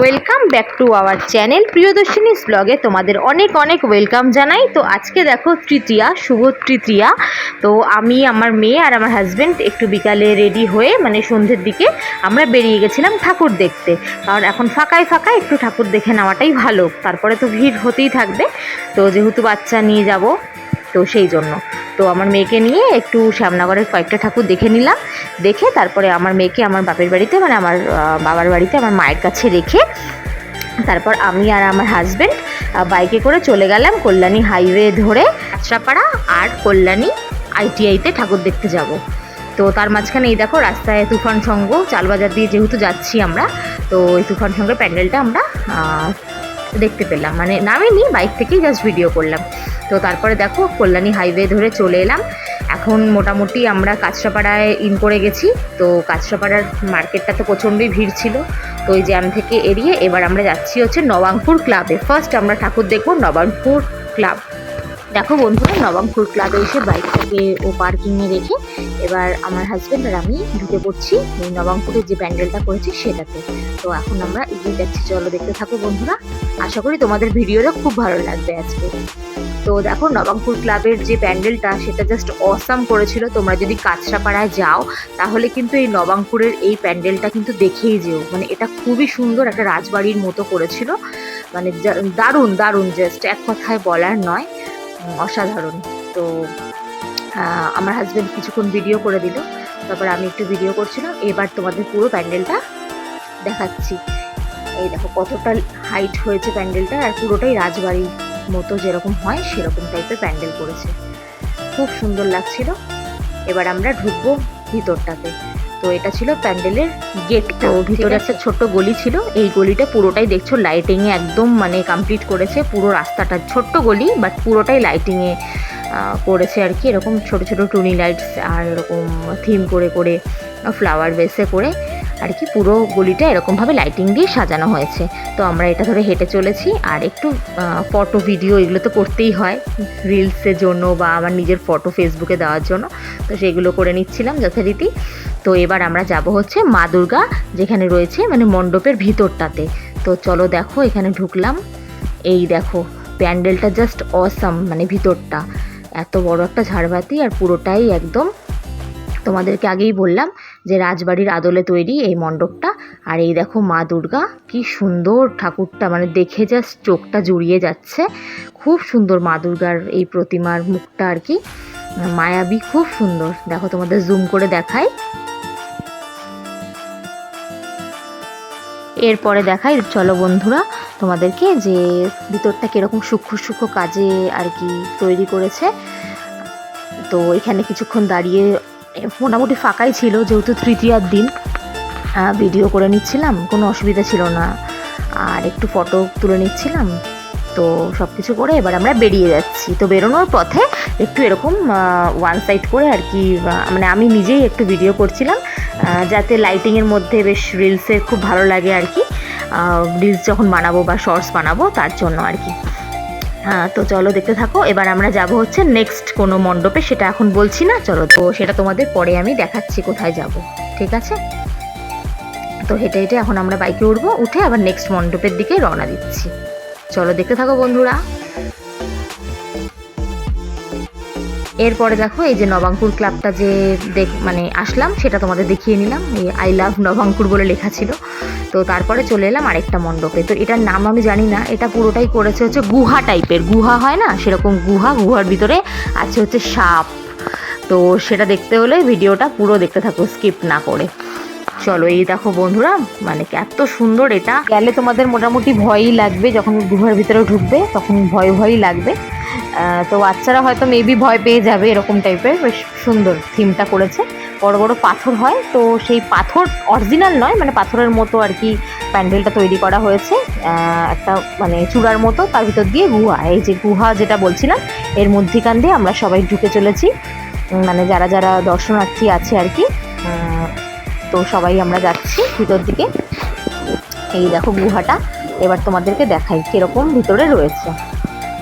Welcome back to our channel Priyadarshini's ব্লগে তোমাদের অনেক অনেক ওয়েলকাম জানাই। তো আজকে দেখো তৃতীয়া, শুভ তৃতীয়া। তো আমি, আমার মেয়ে আর আমার হাজব্যান্ড একটু বিকালে রেডি হয়ে মানে সন্ধ্যের দিকে আমরা বেরিয়ে গেছিলাম ঠাকুর দেখতে। কারণ এখন ফাঁকায় ফাঁকায় একটু ঠাকুর দেখে নেওয়াটাই ভালো। তারপরে তো ভিড় হতেই থাকবে। তো যেহেতু বাচ্চা নিয়ে যাব, তো সেই জন্য। তো আমার মেয়েকে নিয়ে একটু শ্যামনগরের কয়েকটা ঠাকুর দেখে নিলাম। দেখে তারপরে আমার মেয়েকে আমার বাপের বাড়িতে মানে আমার বাবার বাড়িতে আমার মায়ের কাছে রেখে তারপর আমি আর আমার হাজব্যান্ড বাইকে করে চলে গেলাম কল্যাণী হাইওয়ে ধরে কাঁচরাপাড়া আর কল্যাণী আইটিআইতে ঠাকুর দেখতে যাব। তো তার মাঝখানে এই দেখো রাস্তায় তুফান সঙ্গ, চালবাজার দিয়ে যেহেতু যাচ্ছি আমরা, তো এই তুফান সঙ্গের প্যান্ডেলটা আমরা দেখতে পেলাম। মানে নামিনি বাইক থেকেই জাস্ট ভিডিও করলাম। তো তারপরে দেখো কল্যাণী হাইওয়ে ধরে চলে এলাম। এখন মোটামুটি আমরা কাঁচরাপাড়ায় ইন করে গেছি। তো কাঁচরাপাড়ার মার্কেটটা তো প্রচণ্ডই ভিড় ছিল। তো ওই জ্যাম থেকে এড়িয়ে এবার আমরা যাচ্ছি হচ্ছে নবাঙ্কুর ক্লাবে ফার্স্ট আমরা ঠাকুর দেখব নবাঙ্কুর ক্লাব দেখো বন্ধুরা নবাঙ্কুর ক্লাবে এসে বাইকটাকে ও পার্কিংয়ে রেখে এবার আমার হাজব্যান্ড আর আমি ঢুকে পড়ছি এই নবাঙ্কুরের যে প্যান্ডেলটা করেছি সেটাতে। তো এখন আমরা এগিয়ে যাচ্ছি। চলো দেখতে থাকো বন্ধুরা। আশা করি তোমাদের ভিডিওটা খুব ভালো লাগবে আজকে। তো দেখো নবাঙ্কুর ক্লাবের যে প্যান্ডেলটা, সেটা জাস্ট অসাম করেছিল। তোমরা যদি কাঁচরাপাড়ায় যাও, তাহলে কিন্তু এই নবাঙ্কুরের এই প্যান্ডেলটা কিন্তু দেখেই যেও। মানে এটা খুবই সুন্দর একটা রাজবাড়ির মতো করেছিল। মানে দারুণ দারুণ জাস্ট এক কথায় বলার নয়। অসাধারণ। তো আমার হাজব্যান্ড কিছুক্ষণ ভিডিও করে দিল। তারপর আমি একটু ভিডিও করছিলাম। এবার তোমাদের পুরো প্যান্ডেলটা দেখাচ্ছি। এই দেখো, কতটা হাইট হয়েছে প্যান্ডেলটা, আর পুরোটাই রাজবাড়ির মতো যেরকম হয়, সেরকম টাইপের প্যান্ডেল করেছে। খুব সুন্দর লাগছিল। এবার আমরা ঢুকবো ভিতরটাতে। তো এটা ছিল প্যান্ডেলের গেট তো ভিতরে একটা ছোট্ট গলি ছিল। এই গলিটা পুরোটাই দেখছ লাইটিং এ একদম মানে কমপ্লিট করেছে পুরো রাস্তাটা। ছোট্ট গলি বাট পুরোটাই লাইটিং এ করেছে আর কি। এরকম ছোট ছোট টুনি লাইটস আর এরকম থিম করে করে ফ্লাওয়ার বেসে করে। আর কি, পুরো গলিটা এরকমভাবে লাইটিং দিয়ে সাজানো হয়েছে। তো আমরা এটা ধরে হেঁটে চলেছি আর একটু ফটো ভিডিও এগুলো তো করতেই হয় রিলসের জন্য বা আমার নিজের ফটো ফেসবুকে দেওয়ার জন্য। তো সেগুলো করে নিচ্ছিলাম যথারীতি। তো এবার আমরা যাব হচ্ছে মা দুর্গা, যেখানে রয়েছে মানে মণ্ডপের ভিতরটাতে। তো চলো দেখো, এখানে ঢুকলাম। এই দেখো, প্যান্ডেলটা জাস্ট অসাম মানে ভিতরটা। এত বড় একটা ঝাড়বাতি আর পুরোটাই একদম তোমাদেরকে আগেই বললাম। যে রাজবাড়ির আদলে তৈরি এই মণ্ডপটা। আর এই দেখো মা দুর্গা, কি সুন্দর ঠাকুরটা মানে দেখে জাস্ট চোখটা জুড়িয়ে যাচ্ছে। খুব সুন্দর মা দুর্গার এই প্রতিমার মুখটা আর কি। মায়াবী, খুব সুন্দর। দেখো তোমাদের জুম করে দেখাই। এরপরে দেখাই, চলো বন্ধুরা, তোমাদেরকে যে ভিতরটা কীরকম সূক্ষ্ম সূক্ষ্ম কাজে আর কি তৈরি করেছে। তো এখানে কিছুক্ষণ দাঁড়িয়ে মোটামুটি ফাঁকাই ছিল, যেহেতু তৃতীয়ার দিন। ভিডিও করে নিচ্ছিলাম, কোনো অসুবিধা ছিল না। আর একটু ফটো তুলে নিচ্ছিলাম, তো সব কিছু করে এবার আমরা বেরিয়ে যাচ্ছি। তো বেরোনোর পথে একটু এরকম ওয়ান সাইড করে আর কি মানে আমি নিজেই একটু ভিডিও করছিলাম যাতে লাইটিংয়ের মধ্যে বেশ রিলসে খুব ভালো লাগে আর কি। রিলস যখন বানাবো বা শর্টস বানাবো, তার জন্য আর কি। তো চলো দেখতে থাকো। এবার আমরা যাব হচ্ছে নেক্সট কোনো মণ্ডপে, সেটা এখন বলছি না, চলো। তো সেটা তোমাদের পরে আমি দেখাচ্ছি কোথায় যাব, ঠিক আছে? তো হেঁটে হেঁটে এখন আমরা বাইকে উঠবো, উঠে আবার নেক্সট মণ্ডপের দিকে রওনা দিচ্ছি। চলো দেখতে থাকো বন্ধুরা। এরপরে দেখো, এই যে নবাঙ্কুর ক্লাবটা যে দেখ মানে আসলাম, সেটা তোমাদের দেখিয়ে নিলাম। এই আই লাভ নবাঙ্কুর বলে লেখা ছিল। তো তারপরে চলে এলাম আরেকটা মণ্ডপে। তো এটার নাম আমি জানি না, এটা পুরোটাই করেছে হচ্ছে গুহা টাইপের গুহা হয় না? সেরকম গুহা, গুহার ভিতরে আছে হচ্ছে সাপ। তো সেটা দেখতে হলে ভিডিওটা পুরো দেখতে থাকো স্কিপ না করে। চলো, এই দেখো বন্ধুরা মানে এত সুন্দর এটা। গেলে তোমাদের মোটামুটি ভয়ই লাগবে যখন গুহার ভিতরে ঢুকবে, তখন ভয় ভয়ই লাগবে। তো বাচ্চারা হয়তো মেবি ভয় পেয়ে যাবে এরকম টাইপের বেশ সুন্দর থিমটা করেছে। বড় বড় পাথর হয়, তো সেই পাথর অরিজিনাল নয় মানে পাথরের মতো আর কি প্যান্ডেলটা তৈরি করা হয়েছে। একটা মানে চূড়ার মতো, তার ভিতর দিয়ে গুহা, এই যে গুহা যেটা বলছিলাম, এর মধ্যিখান দিয়ে আমরা সবাই ঢুকে চলেছি। মানে যারা যারা দর্শনার্থী আছে আর কি তো সবাই আমরা যাচ্ছি ভিতর দিকে। এই দেখো গুহাটা, এবার তোমাদেরকে দেখাই কীরকম ভিতরে রয়েছে।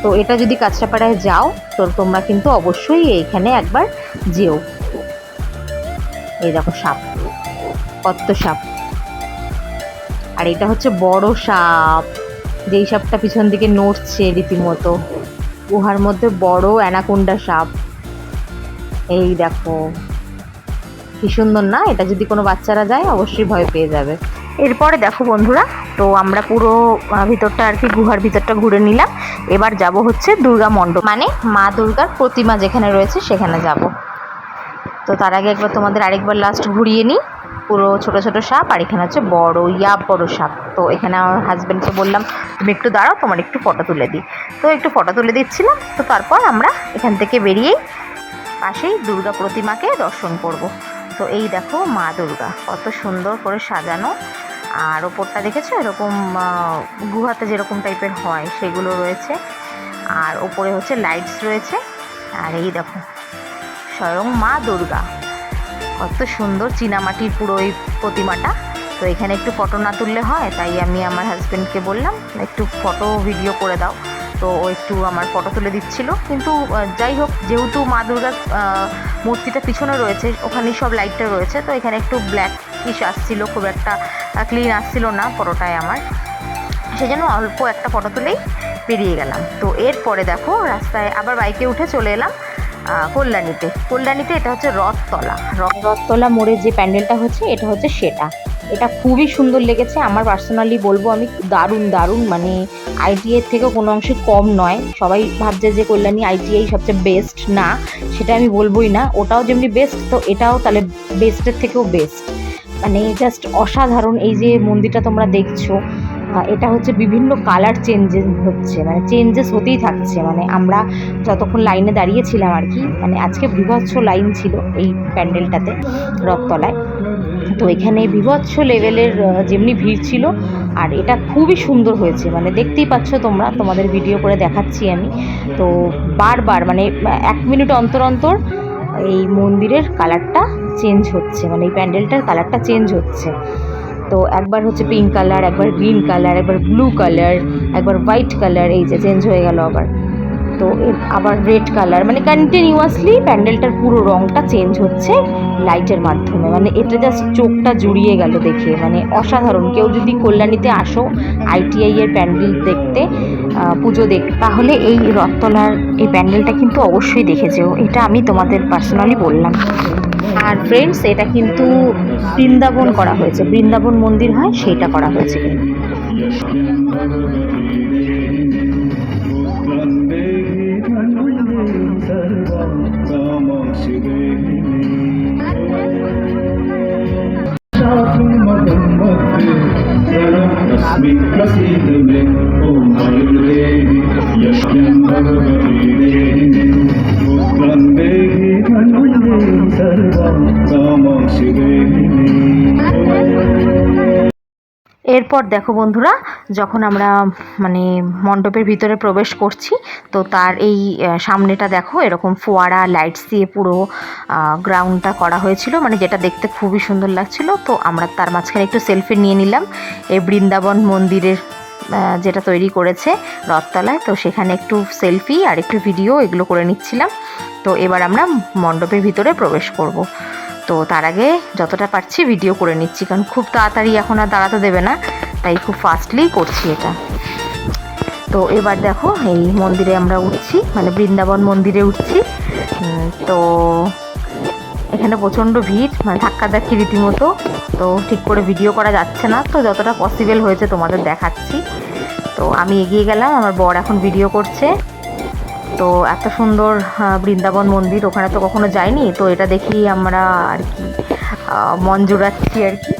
তো এটা যদি কাঁচরাপাড়ায় যাও, তো তোমরা কিন্তু অবশ্যই এইখানে একবার যেও। এই দেখো সাপ। কত সাপ। আর এটা হচ্ছে বড় সাপ। যেই সাপটা পিছন দিকে নড়ছে রীতিমতো। গুহার মধ্যে বড় অ্যানাকোন্ডা সাপ। এই দেখো। কি সুন্দর না? এটা যদি কোনো বাচ্চারা যায়, অবশ্যই ভয় পেয়ে যাবে। এরপরে দেখো বন্ধুরা, তো আমরা পুরো ভিতরটা আর কি, গুহার ভিতরটা ঘুরে নিলাম। এবার যাব হচ্ছে দুর্গা মণ্ডপ। মানে মা দুর্গার প্রতিমা যেখানে রয়েছে সেখানে যাব। তো তার আগে একবার তোমাদের আরেকবার লাস্ট ঘুরিয়ে নিই। পুরো ছোট ছোট সাপ, আর এখানে হচ্ছে বড়, ইয়া বড় সাপ। তো এখানে আমার হাজব্যান্ডকে বললাম, তুমি একটু দাঁড়াও, তোমার একটু ফটো তুলে দিই। তো একটু ফটো তুলে দিচ্ছিলাম, তো তারপর আমরা এখান থেকে বেরিয়েই পাশেই দুর্গা প্রতিমাকে দর্শন করব। তো এই দেখো মা দুর্গা, কত সুন্দর করে সাজানো। আর ওপরটা দেখেছ? এরকম গুহাতে যেরকম টাইপের হয়, সেগুলো রয়েছে। আর ওপরে হচ্ছে লাইটস রয়েছে। আর এই দেখো, স্বয়ং মা দুর্গা। কত সুন্দর চীনামাটির পুরো এই প্রতিমাটা। তো এখানে একটু ফটো না তুললে হয়, তাই আমি আমার হাজব্যান্ডকে বললাম, একটু ফটো ভিডিও করে দাও। তো ও একটু আমার ফটো তুলে দিচ্ছিল। কিন্তু যাই হোক, যেহেতু মা দুর্গার মূর্তিটা পিছনে রয়েছে ওখানেই সব লাইটটা রয়েছে, তো এখানে একটু ব্ল্যাক ইস আসছিল, খুব একটা ক্লিন আসছিল না ফটোটায় আমার। সেজন্য অল্প একটা ফটো তুলেই বেরিয়ে গেলাম। তো এরপরে দেখো, রাস্তায় আবার বাইকে উঠে চলে এলাম কল্যাণীতে। কল্যাণীতে এটা হচ্ছে রথতলা। রথতলা মোড়ে যে প্যান্ডেলটা হচ্ছে, এটা হচ্ছে সেটা। এটা খুবই সুন্দর লেগেছে। আমার পার্সোনালি বলব, আমি দারুণ দারুণ মানে আইটিআই থেকে কোনো অংশে কম নয়। সবাই ভাবছে যে কল্যাণী আইটিআই সবচেয়ে বেস্ট না, সেটা আমি বলবোই না। ওটাও যেমনি বেস্ট তো এটাও তাহলে বেস্টের থেকেও বেস্ট মানে জাস্ট অসাধারণ এই যে মন্দিরটা তোমরা দেখছ এটা হচ্ছে বিভিন্ন কালার চেঞ্জেস হচ্ছে মানে চেঞ্জেস হতেই থাকছে মানে আমরা যতক্ষণ লাইনে দাঁড়িয়েছিলাম আর কি মানে আজকে বিভৎস লাইন ছিল এই প্যান্ডেলটাতে রথতলায়। তো এখানে বিভৎস লেভেলের যেমনি ভিড় ছিল, আর এটা খুবই সুন্দর হয়েছে মানে দেখতেই পাচ্ছ তোমরা, তোমাদের ভিডিও করে দেখাচ্ছি আমি। তো বারবার মানে এক মিনিট অন্তর অন্তর এই মন্দিরের কালারটা চেঞ্জ হচ্ছে। মানে এই প্যান্ডেলটার কালারটা চেঞ্জ হচ্ছে। তো একবার হচ্ছে পিঙ্ক কালার একবার গ্রিন কালার একবার ব্লু কালার একবার হোয়াইট কালার এই যে চেঞ্জ হয়ে গেল আবার। তো আবার রেড কালার মানে কন্টিনিউয়াসলি প্যান্ডেলটার পুরো রঙটা চেঞ্জ হচ্ছে লাইটের মাধ্যমে। মানে এটা জাস্ট চোখটা জুড়িয়ে গেল দেখে। মানে অসাধারণ। কেউ যদি কল্যাণীতে আসো আইটিআই এর প্যান্ডেল দেখতে পুজো দেখতে তাহলে এই রথতলার এই প্যান্ডেলটা কিন্তু অবশ্যই দেখে যেও। এটা আমি তোমাদের পার্সোনালি বললাম। আর ফ্রেন্ডস এটা কিন্তু বৃন্দাবন করা হয়েছে। বৃন্দাবন মন্দির হয় সেটা করা হয়েছে। এরপর দেখো বন্ধুরা, যখন আমরা মানে মণ্ডপের ভিতরে প্রবেশ করছি, তো তার এই সামনেটা দেখো, এরকম ফোয়ারা লাইটস দিয়ে পুরো গ্রাউন্ডটা করা হয়েছিল মানে যেটা দেখতে খুবই সুন্দর লাগছিল। তো আমরা তার মাঝখানে একটু সেলফি নিয়ে নিলাম। এই বৃন্দাবন মন্দিরের যেটা তৈরি করেছে রথতলায়, তো সেখানে একটু সেলফি আর একটু ভিডিও এগুলো করে নিচ্ছিলাম। তো এবার আমরা মণ্ডপের ভিতরে প্রবেশ করব। তো তার আগে যতটা পারছি ভিডিও করে নিচ্ছি, কারণ খুব তাড়াতাড়ি এখন আর দাঁড়াতে দেবে না, তাই খুব ফাস্টলি করছি এটা। তো এবার দেখো, এই মন্দিরে আমরা উঠছি মানে বৃন্দাবন মন্দিরে উঠছি। তো এখানে প্রচণ্ড ভিড় মানে ধাক্কাধাক্কি রীতিমতো। তো ঠিক করে ভিডিও করা যাচ্ছে না, তো যতটা পসিবল হয়েছে তোমাদের দেখাচ্ছি। তো আমি এগিয়ে গেলাম, আমার বর এখন ভিডিও করছে। তো এত সুন্দর বৃন্দাবন মন্দির, ওখানে তো কখনো যাইনি, তো এটা দেখি আমরা আর কি মন জোড়াচ্ছি আর কি।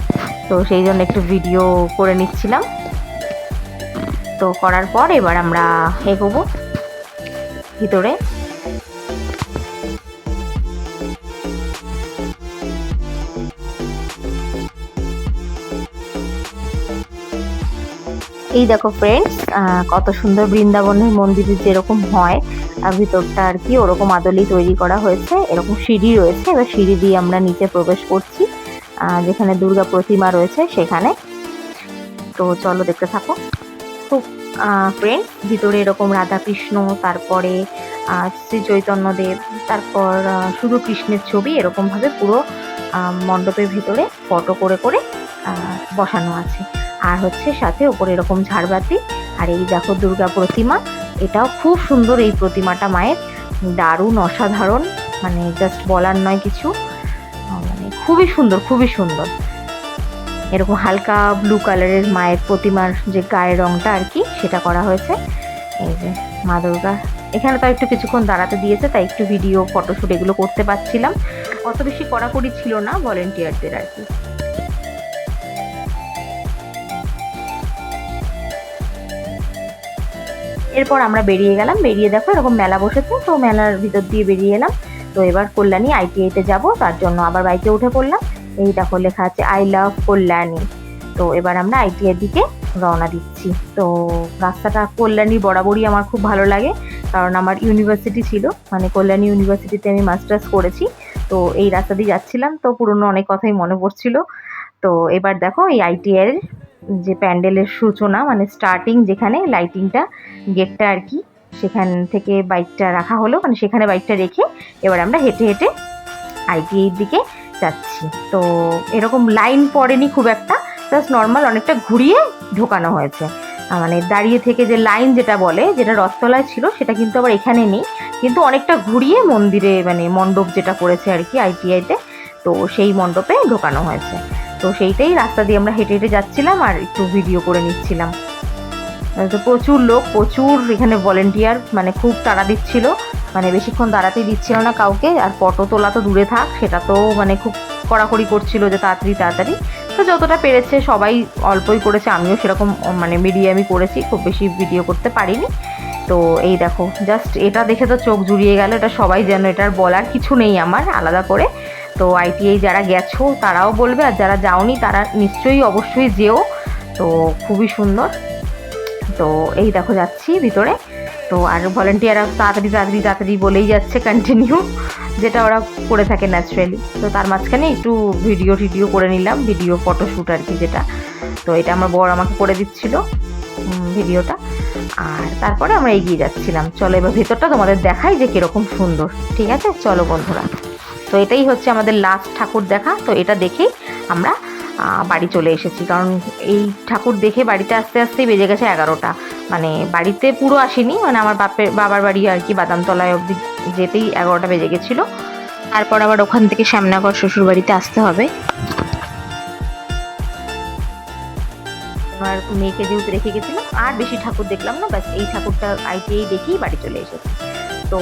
তো সেই জন্য একটু ভিডিও করে নিচ্ছিলাম। তো করার পর এবার আমরা এগোবো ভিতরে। এই দেখো ফ্রেন্ডস কত সুন্দর বৃন্দাবনের মন্দিরে যেরকম হয় আর ভিতরটা আর কি ওরকম আদলেই তৈরি করা হয়েছে, এরকম সিঁড়ি রয়েছে, এবার সিঁড়ি দিয়ে আমরা নিচে প্রবেশ করছি যেখানে দুর্গা প্রতিমা রয়েছে সেখানে। তো চলো দেখতে থাকো। খুব ফ্রেন্ডস ভিতরে এরকম রাধাকৃষ্ণ, তারপরে শ্রী চৈতন্যদেব, তারপর শুধু কৃষ্ণের ছবি, এরকমভাবে পুরো মণ্ডপের ভিতরে ফটো করে করে বসানো আছে। আর হচ্ছে সাথে ওপরে এরকম ঝাড়বাতি। আর এই দেখো দুর্গা প্রতিমা, এটাও খুব সুন্দর এই প্রতিমাটা মায়ের। দারুণ, অসাধারণ মানে জাস্ট বলার নয় কিছু। মানে খুবই সুন্দর খুবই সুন্দর। এরকম হালকা ব্লু কালারের মায়ের প্রতিমার যে গায়ের রংটা আর কি, সেটা করা হয়েছে। এই যে মা দুর্গা, এখানে তো একটু কিছুক্ষণ দাঁড়াতে দিয়েছে, তাই একটু ভিডিও ফটোশ্যুট এগুলো করতে পারছিলাম। অত বেশি কড়াকড়ি ছিল না ভলেন্টিয়ারদের আর কি। এরপর আমরা বেরিয়ে গেলাম। বেরিয়ে দেখো এরকম মেলা বসেছে, তো মেলার ভিতর দিয়ে বেরিয়ে এলাম। তো এবার কল্যাণী আইটিআইতে যাব, তার জন্য আবার বাইকে উঠে পড়লাম। এই দেখো লেখা আছে আই লাভ কল্যাণী। তো এবার আমরা আইটিআই দিকে রওনা দিচ্ছি। তো রাস্তাটা কল্যাণী বরাবরই আমার খুব ভালো লাগে, কারণ আমার ইউনিভার্সিটি ছিল। মানে কল্যাণী ইউনিভার্সিটিতে আমি মাস্টার্স করেছি। তো এই রাস্তা দিয়ে যাচ্ছিলাম, তো পুরনো অনেক কথাই মনে পড়ছিল। তো এবার দেখো এই আইটিআই এর যে প্যান্ডেলের সূচনা মানে স্টার্টিং যেখানে লাইটিংটা গেটটা আর কি, সেখান থেকে বাইকটা রাখা হলো। মানে সেখানে বাইকটা রেখে এবার আমরা হেঁটে হেঁটে আইটিআইয়ের দিকে যাচ্ছি। তো এরকম লাইন পড়েনি খুব একটা জাস্ট নর্মাল অনেকটা ঘুরিয়ে ঢোকানো হয়েছে। মানে দাঁড়িয়ে থেকে যে লাইন যেটা বলে, যেটা রথতলায় ছিল, সেটা কিন্তু আবার এখানে নেই। কিন্তু অনেকটা ঘুরিয়ে মন্দিরে মানে মণ্ডপ যেটা করেছে আর কি আইটিআইতে তো সেই মণ্ডপে ঢোকানো হয়েছে। তো সেইটাই রাস্তা দিয়ে আমরা হেঁটে হেঁটে যাচ্ছিলাম আর একটু ভিডিও করে নিচ্ছিলাম। তো প্রচুর লোক, প্রচুর এখানে ভলেন্টিয়ার মানে খুব তাড়া দিচ্ছিল। মানে বেশিক্ষণ দাঁড়াতেই দিচ্ছিল না কাউকে। আর ফটো তোলা তো দূরে থাক, সেটা তো মানে খুব কড়াকড়ি করছিল যে তাড়াতাড়ি তাড়াতাড়ি। তো যতটা পেরেছে সবাই অল্পই করেছে, আমিও সেরকম মানে মিডিয়ামই করেছি, খুব বেশি ভিডিও করতে পারিনি। তো এই দেখো জাস্ট এটা দেখে তো চোখ জুড়িয়ে গেল, এটা সবাই যেন এটার বলার কিছু নেই আমার, আলাদা করে। তো আইটিআই যারা গেছো, তারাও বলবে, আর যারা যাওনি, তারা নিশ্চয়ই অবশ্যই যেও। তো খুবই সুন্দর। তো এই দেখো যাচ্ছি ভিতরে। তো আর ভলেন্টিয়াররা তাড়াতাড়ি তাড়াতাড়ি তাড়াতাড়ি বলেই যাচ্ছে কন্টিনিউ যেটা ওরা করে থাকে ন্যাচারালি তো তার মাঝখানে একটু ভিডিও টিডিও করে নিলাম ভিডিও ফটোশ্যুট আর কি যেটা। তো এটা আমার বর আমাকে করে দিচ্ছিল ভিডিওটা আর তারপরে আমরা এগিয়ে যাচ্ছিলাম। চলো এবার ভেতরটা তোমাদের দেখাই যে কীরকম সুন্দর। ঠিক আছে? চলো বন্ধুরা। তো এটাই হচ্ছে আমাদের লাস্ট ঠাকুর দেখা। তো এটা দেখেই আমরা বাড়ি চলে এসেছি। কারণ এই ঠাকুর দেখে বাড়িতে আস্তে আস্তেই বেজে গেছে এগারোটা। মানে বাড়িতে পুরো আসেনি। মানে আমার বাপের, বাবার বাড়ি আর কি বাদামতলায় অবধি যেতেই এগারোটা বেজে গেছিল। তারপর আবার ওখান থেকে শ্যামনগর শ্বশুর বাড়িতে আসতে হবে। আমার মেয়েকে যেহেতু রেখে গেছিলাম, আর বেশি ঠাকুর দেখলাম না, ব্যাস এই ঠাকুরটা আইটিআই দেখেই বাড়ি চলে এসেছি। তো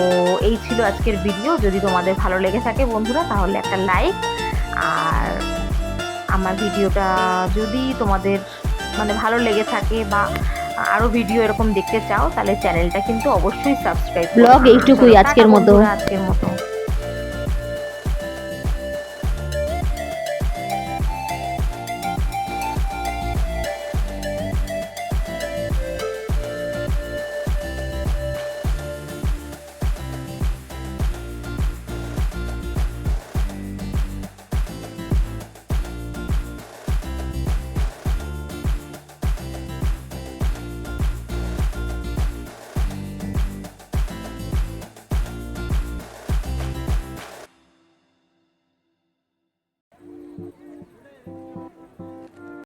এই ছিল আজকের ভিডিও যদি তোমাদের ভালো লেগে থাকে বন্ধুরা তাহলে একটা লাইক আর আমার ভিডিওটা যদি তোমাদের মানে ভালো লেগে থাকে বা আরও ভিডিও এরকম দেখতে চাও তাহলে চ্যানেলটা কিন্তু অবশ্যই সাবস্ক্রাইব ব্লগ এইটুকুই আজকের মতো। আজকের মতো।